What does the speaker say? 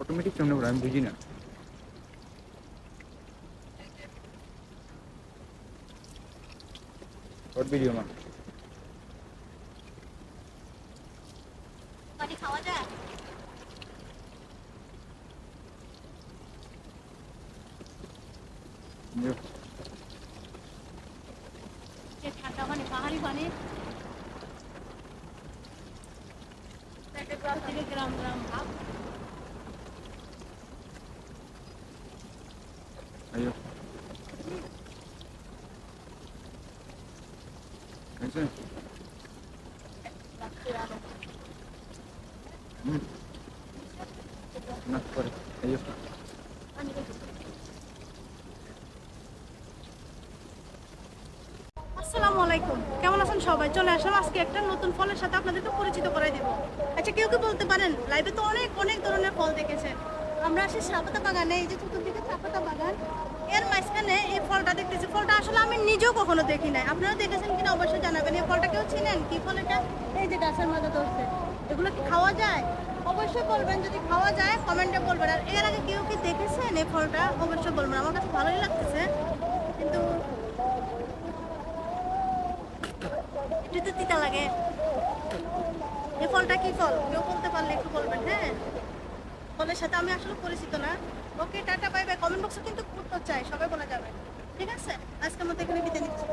Automatic কেমন করে আমি বুঝি না শর্ট ভিডিও মা পানি খাওয়া যায় যে ঠান্ডা পানি পাহাড়ি পানি থেকে গ্রাম গ্রাম ভাব here. Thanks, হুম না আসসালামু আলাইকুম কেমন আছেন সবাই? চলে আসলাম আজকে একটা নতুন ফলের সাথে আপনাদেরকে পরিচিত করাই দেব। আচ্ছা কেউ কেউ বলতে পারেন? লাইভে তো অনেক অনেক ধরনের ফল দেখেছেন। আমরা আসি চাপাতা বাগানে, এই যে চতুর্দিকে চাপাতা বাগান। এর মাঝখানে এই ফলটা দেখতেছি। ফলটা আসলে আমি নিজেও কখনো দেখি নাই। আপনারা দেখেছেন কিনা অবশ্যই জানাবেন। এই ফলটা কেউ চিনেন? কি ফল এটা? এই যে গাছের মাঝে ধরছে। এগুলো কি খাওয়া যায়? অবশ্যই বলবেন, যদি খাওয়া যায়, কমেন্টে বলবেন। আর এর আগে কেউ কি দেখেছেন এই ফলটা? অবশ্যই বলবেন। আমার কাছে ভালোই লাগতেছে। কিন্তু একটু তো তিতা লাগে। এই ফলটা কি ফল? কেউ বলতে পারলে একটু বলবেন হ্যাঁ? ফলের সাথে আমি আসলে পরিচিত না। Okay, tata bye bye comment বক্সে কিন্তু উত্তর চাই, সবাই বলা যাবে। ঠিক আছে? আজকের মতো এখানে বিদায় নিচ্ছি।